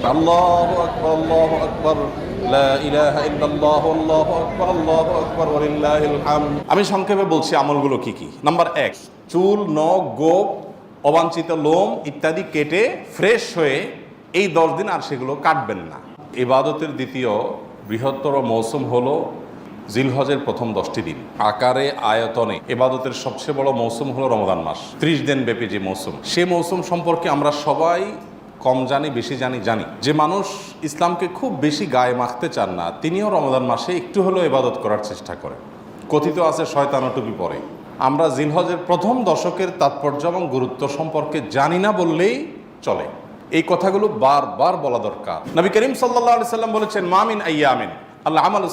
الله أكبر الله أكبر لا إله إلا الله والله أكبر الله أكبر ولله الحمد আমি সংক্ষেপে বলছি আমলগুলো কি কি নাম্বার এক চুল নখ গোপ অবাঞ্ছিত লোম ইত্যাদি কেটে ফ্রেশ হয়ে এই দশ দিন আর সেগুলো কাটবেন না ইবাদতের দ্বিতীয় বৃহত্তর মৌসুম হলো জিলহজের প্রথম দশটি দিন আকারে আয়তনে এবাদতের সবচেয়ে বড় মৌসুম হলো রমজান মাস ত্রিশ দিন ব্যাপী যে মৌসুম সে মৌসুম সম্পর্কে আমরা সবাই কম জানি, বেশি জানি জানি। যে মানুষ ইসলামকে খুব বেশি গায়ে মাখতে চান না, তিনিও রমজান মাসে একটু হলেও ইবাদত করার চেষ্টা করেন। কথিত আছে শয়তানো টুপি পরে। আমরা জিলহজের প্রথম দশকের তাৎপর্য এবং গুরুত্ব সম্পর্কে জানি না বললেই চলে। এই কথাগুলো বারবার বলা দরকার। নবী করিম আলাইহি সাল্লাম বলেছেন মামিন আল্লাহ আমাল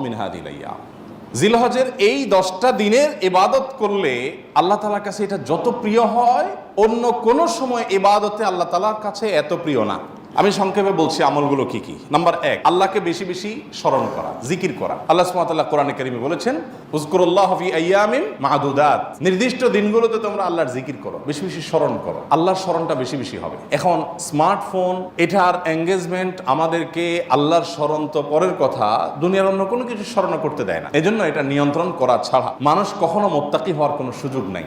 মিন হাদিল আইয়াম। জিলহজের এই দশটা দিনের এবাদত করলে আল্লাহ তালার কাছে এটা যত প্রিয় হয়, অন্য কোনো সময় এবাদতে আল্লাহ তালার কাছে এত প্রিয় না। আমি সংক্ষেপে বলছি আমলগুলো কি কি? নাম্বার এক, আল্লাহকে বেশি বেশি স্মরণ করা, জিকির করা। আল্লাহ সুবহানাহু কোরআনে কারিমে বলেছেন উজকুরুল্লাহ হফি আইয়ামিন মাহদুদাত নির্দিষ্ট দিনগুলোতে তোমরা আল্লাহর জিকির করো, বেশি বেশি স্মরণ করো। আল্লাহর স্মরণটা বেশি বেশি হবে। এখন স্মার্টফোন, এটার এঙ্গেজমেন্ট আমাদেরকে আল্লাহর স্মরণ তো পরের কথা, দুনিয়ার অন্য কোনো কিছু স্মরণ করতে দেয় না। এজন্য এটা নিয়ন্ত্রণ করা ছাড়া মানুষ কখনো মোত্তাকি হওয়ার কোনো সুযোগ নাই।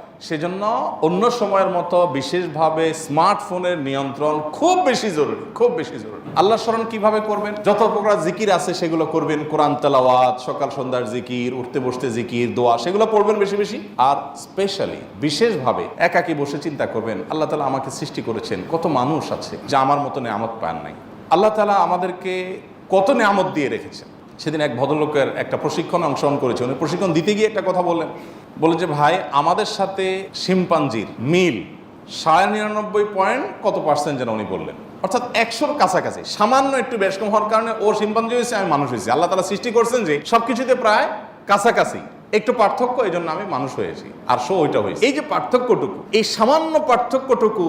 সেজন্য অন্য সময়ের মতো বিশেষভাবে স্মার্টফোনের নিয়ন্ত্রণ খুব বেশি জরুরি, খুব বেশি জরুরি। আল্লাহ স্মরণ কীভাবে করবেন? যত প্রকার জিকির আছে সেগুলো করবেন, কোরআন তেলাওয়াত, সকাল সন্ধ্যার জিকির, উঠতে বসতে জিকির, দোয়া, সেগুলো পড়বেন বেশি বেশি। আর স্পেশালি বিশেষভাবে একাকি বসে চিন্তা করবেন, আল্লাহ তালা আমাকে সৃষ্টি করেছেন, কত মানুষ আছে যা আমার মতো নেয়ামত পান নাই। আল্লাহ তালা আমাদেরকে কত নেয়ামত দিয়ে রেখেছেন। সেদিন এক ভদ্রলোকের একটা প্রশিক্ষণ অংশগ্রহণ করেছে। উনি প্রশিক্ষণ দিতে গিয়ে একটা কথা বললেন। বলে যে, ভাই, আমাদের সাথে শিম্পাঞ্জির মিল সাড়ে নিরানব্বই পয়েন্ট কত পার্সেন্ট যেন উনি বললেন? অর্থাৎ একশোর কাছাকাছি। সামান্য একটু বেশ কম হওয়ার কারণে ও শিম্পাঞ্জি হয়েছে, আমি মানুষ হয়েছি। আল্লাহ তালা সৃষ্টি করছেন যে সব কিছুতে প্রায় কাছাকাছি। একটু পার্থক্য এই জন্য আমি মানুষ হয়েছি। আর শো ওইটা হয়েছে। এই যে পার্থক্যটুকু, এই সামান্য পার্থক্যটুকু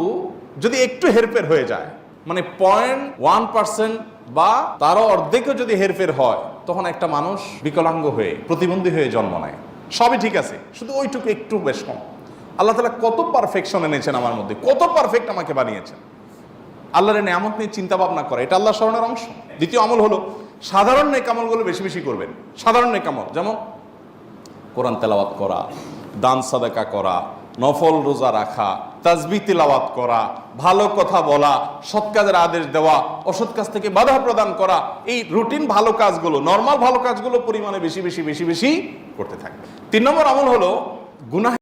যদি একটু হেরফের হয়ে যায় মানে পয়েন্ট ওয়ান পার্সেন্ট বা তারও অর্ধেকও যদি হেরফের হয়, তখন একটা মানুষ বিকলাঙ্গ হয়ে, প্রতিবন্ধী হয়ে জন্ম নেয়। সবই ঠিক আছে, শুধু ওইটুকু একটু বেশ কম। আল্লাহ তালা কত পারফেকশন এনেছেন আমার মধ্যে, কত পারফেক্ট আমাকে বানিয়েছেন। আল্লাহর নিয়ামত নিয়ে চিন্তা ভাবনা করা, এটা আল্লাহ স্মরণের অংশ। দ্বিতীয় আমল হলো, সাধারণ নেকামলগুলো বেশি বেশি করবেন। সাধারণ নেকামল যেমন কোরআন তেলাওয়াত করা, দান সাদাকা করা নফল রোজা রাখা, তাজবি তিলাওয়াত করা, ভালো কথা বলা, সৎ কাজের আদেশ দেওয়া, অসৎ কাজ থেকে বাধা প্রদান করা, এই রুটিন ভালো কাজগুলো, নর্মাল ভালো কাজগুলো পরিমাণে বেশি বেশি বেশি বেশি করতে থাকবে। তিন নম্বর আমল হলো, গুনাহ